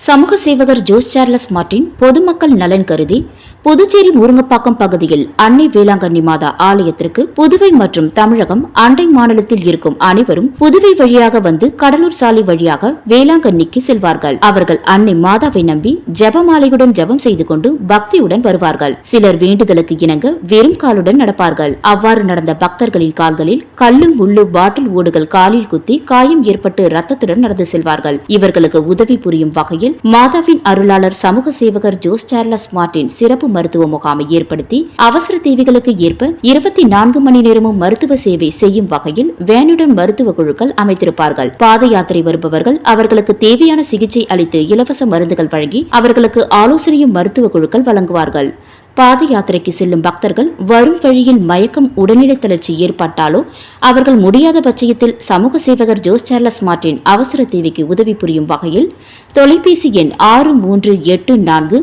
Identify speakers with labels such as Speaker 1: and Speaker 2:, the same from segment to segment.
Speaker 1: சமூக சேவகர் Jose Charles Martin பொதுமக்கள் நலன் கருதி புதுச்சேரி முருங்கப்பாக்கம் பகுதியில் அன்னை வேளாங்கண்ணி மாதா ஆலயத்திற்கு புதுவை மற்றும் தமிழகம் அண்டை மாநிலத்தில் இருக்கும் அனைவரும் புதுவை வழியாக வந்து கடலூர் சாலை வழியாக வேளாங்கண்ணிக்கு செல்வார்கள். அவர்கள் அன்னை மாதாவை நம்பி ஜபமாலையுடன் ஜெபம் செய்து கொண்டு பக்தியுடன் வருவார்கள். சிலர் வேண்டுதலுக்கு இணங்க வெறும் காலுடன் நடப்பார்கள். அவ்வாறு நடந்த பக்தர்களின் கால்களில் கல்லும் முள்ளு பாட்டில் ஓடுகள் காலில் குத்தி காயம் ஏற்பட்டு ரத்தத்துடன் நடந்து செல்வார்கள். இவர்களுக்கு உதவி புரியும் வகையில் மாதாவின் அருளாளர் சமூக சேவகர் ஜோஸ் சார்லஸ் மார்டின் சிறப்பு மருத்துவ முகாமை ஏற்படுத்தி அவசர தேவைகளுக்கு ஏற்ப இருபத்தி நான்கு மணி நேரமும் மருத்துவ சேவை செய்யும் வகையில் வேனுடன் மருத்துவ குழுக்கள் அமைத்திருப்பார்கள். பாத யாத்திரை வருபவர்கள் அவர்களுக்கு தேவையான சிகிச்சை அளித்து இலவச மருந்துகள் வழங்கி அவர்களுக்கு ஆலோசனையும் மருத்துவ குழுக்கள் வழங்குவார்கள். பாத யாத்திரைக்கு செல்லும் பக்தர்கள் வரும் வழியில் மயக்கம் உடல்நிலை தளர்ச்சி ஏற்பட்டாலோ அவர்கள் முடியாத பட்சத்தில் சமூக சேவகர் ஜோஸ் சார்லஸ் மார்டின் அவசர தேவைக்கு உதவி புரியும் வகையில் தொலைபேசி எண் ஆறு மூன்று எட்டு நான்கு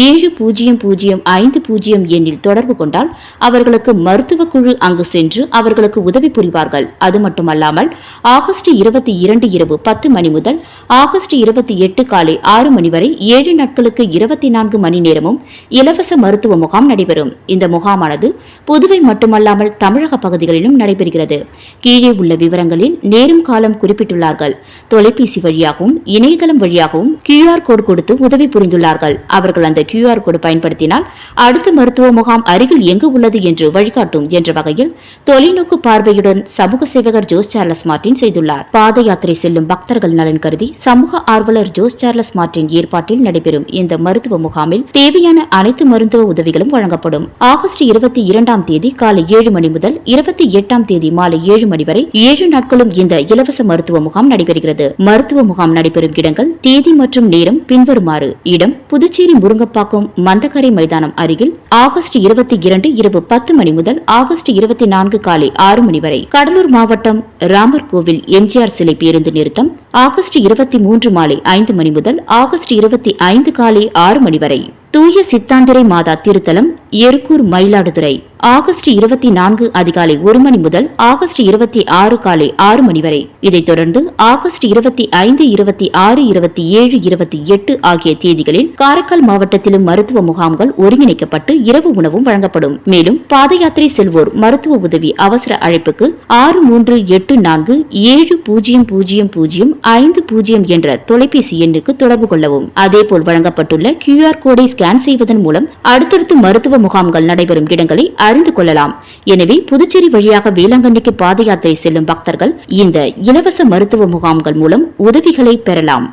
Speaker 1: ஏழு பூஜ்ஜியம் பூஜ்ஜியம் ஐந்து பூஜ்ஜியம் எண்ணில் தொடர்பு கொண்டால் அவர்களுக்கு மருத்துவ குழு அங்கு சென்று அவர்களுக்கு உதவி புரிவார்கள். அது மட்டுமல்லாமல் ஆகஸ்ட் இருபத்தி இரண்டு இரவு பத்து மணி முதல் ஆகஸ்ட் இருபத்தி எட்டு காலை ஆறு மணி வரை ஏழு நாட்களுக்கு இருபத்தி நான்கு மணி நேரமும் இலவச மருத்துவ முகாம் நடைபெறும். இந்த முகாமானது புதுவை மட்டுமல்லாமல் தமிழக பகுதிகளிலும் நடைபெறுகிறது. கீழே உள்ள விவரங்களில் நேரும் காலம் குறிப்பிட்டுள்ளார்கள். தொலைபேசி வழியாகவும் இணையதளம் வழியாகவும் கியூஆர் கோடு கொடுத்து உதவி புரிந்துள்ளார்கள். அவர்கள் அந்த கியூஆர் கோடு பயன்படுத்தினால் அடுத்த மருத்துவ முகாம் அருகில் எங்கு உள்ளது என்று வழிகாட்டும் என்ற வகையில் தொலைநோக்கு பார்வையுடன் சமூக சேவகர் ஜோஸ் சார்லஸ் மார்டின் செய்துள்ளார். பாத யாத்திரை செல்லும் பக்தர்கள் நலன் கருதி சமூக ஆர்வலர் ஜோஸ் சார்லஸ் மார்டின் ஏற்பாட்டில் நடைபெறும் இந்த மருத்துவ முகாமில் தேவையான அனைத்து மருத்துவ உதவி உதவிகளும் வழங்கப்படும். ஆகஸ்ட் இருபத்தி இரண்டாம் தேதி காலை ஏழு மணி முதல் இருபத்தி எட்டாம் தேதி மாலை ஏழு மணி வரை ஏழு நாட்களும் இந்த இலவச மருத்துவ முகாம் நடைபெறுகிறது. மருத்துவ முகாம் நடைபெறும் இடங்கள் தேதி மற்றும் நேரம் பின்வருமாறு. இடம் புதுச்சேரி முருங்கப்பாக்கம் மந்தக்கரை மைதானம் அருகில் ஆகஸ்ட் இருபத்தி இரண்டு இரவு பத்து மணி முதல் ஆகஸ்ட் இருபத்தி நான்கு காலை ஆறு மணி வரை. கடலூர் மாவட்டம் ராமர் கோவில் எம்ஜிஆர் சிலை பேருந்து நிறுத்தம் ஆகஸ்ட் இருபத்தி மூன்று மாலை ஐந்து மணி முதல் ஆகஸ்ட் இருபத்தி ஐந்து காலை ஆறு மணி வரை தூய சித்தாந்திரை மாதா திருத்தலம் எருக்கூர் மயிலாடுதுறை. ஆகஸ்ட் இருபத்தி நான்கு அதிகாலை ஒரு மணி முதல் ஆகஸ்ட் இருபத்தி ஆறு காலை ஆறு மணி வரை. இதைத் தொடர்ந்து ஆகஸ்ட் இருபத்தி ஐந்து இருபத்தி ஆறு இருபத்தி ஏழு இருபத்தி எட்டு ஆகிய தேதிகளில் காரைக்கால் மாவட்டத்திலும் மருத்துவ முகாம்கள் ஒருங்கிணைக்கப்பட்டு இரவு உணவும் வழங்கப்படும். மேலும் பாத யாத்திரை செல்வோர் மருத்துவ உதவி அவசர அழைப்புக்கு ஆறு மூன்று எட்டு நான்கு ஏழு பூஜ்ஜியம் பூஜ்ஜியம் பூஜ்ஜியம் ஐந்து பூஜ்ஜியம் என்ற தொலைபேசி எண்ணுக்கு தொடர்பு கொள்ளவும். அதேபோல் வழங்கப்பட்டுள்ள கியூஆர் கோடை ஸ்கேன் செய்வதன் மூலம் அடுத்தடுத்து மருத்துவ முகாம்கள் நடைபெறும் இடங்களை அறிந்து கொள்ளலாம். எனவே புதுச்சேரி வழியாக வேளாங்கண்ணிக்கு பாத யாத்திரை செல்லும் பக்தர்கள் இந்த இலவச மருத்துவ முகாம்கள் மூலம் உதவிகளை பெறலாம்.